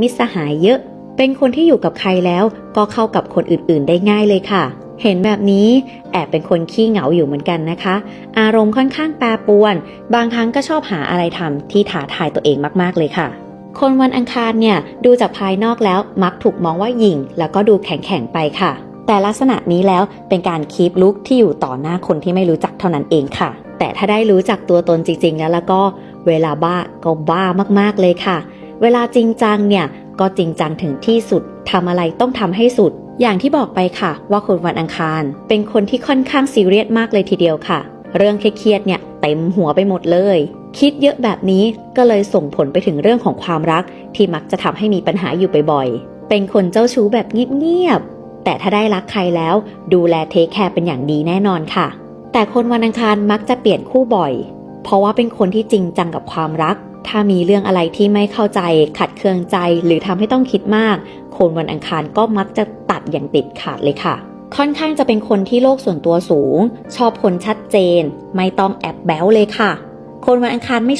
มิตรสหายเยอะ เป็นคนที่อยู่กับใครแล้วก็เข้ากับคนอื่นๆ ได้ง่ายเลยค่ะ เห็นแบบนี้แอบเป็นคนขี้เหงาอยู่เหมือนกันนะคะ อารมณ์ค่อนข้างแปรปวน บางครั้งก็ชอบหาอะไรทำที่ท้าทายตัวเองมากๆเลยค่ะคนวันอังคารเนี่ยดูจากภายนอกแล้วมักถูกมองว่าหยิ่ง แล้วก็ดูแข็งๆไปค่ะ แต่ลักษณะนี้แล้วเป็นการคีปลุกที่อยู่ต่อหน้าคนที่ไม่รู้จักเท่านั้นเองค่ะ แต่ถ้าได้รู้จักตัวตนจริงๆ แล้วแล้วก็เวลาบ้าก็บ้ามากๆเลยค่ะ เวลาจริงจังเนี่ยก็จริงจังถึงที่สุดทำอะไรต้องทำให้สุด อย่างที่บอกไปค่ะ ว่าคนวันอังคาร เป็นคนที่ค่อนข้างซีเรียสมากเลยทีเดียวค่ะ เรื่องเครียดเนี่ยเต็มหัวไปหมดเลย คิดเยอะแบบนี้ก็เลยส่งผลไปถึงเรื่องของความรัก ที่มักจะทำให้มีปัญหาอยู่บ่อยๆเป็นคนเจ้าชู้แบบเงียบๆแต่ถ้าได้รักใครแล้ว ดูแลเทคแคร์เป็นอย่างดีแน่นอนค่ะ แต่คนวันอังคารมักจะเปลี่ยนคู่บ่อย เพราะว่าเป็นคนที่จริงจังกับความรัก ถ้ามีเรื่องอะไรที่ไม่เข้าใจขัดเคืองใจ หรือทำให้ต้องคิดมาก คนวันอังคารก็มักจะตัดอย่างติดขาดเลยค่ะ ค่อนข้างจะเป็นคนที่โลกส่วนตัวสูง ชอบคนชัดเจน ไม่ต้องแอบแบ้วเลยค่ะ คนวันอังคารไม่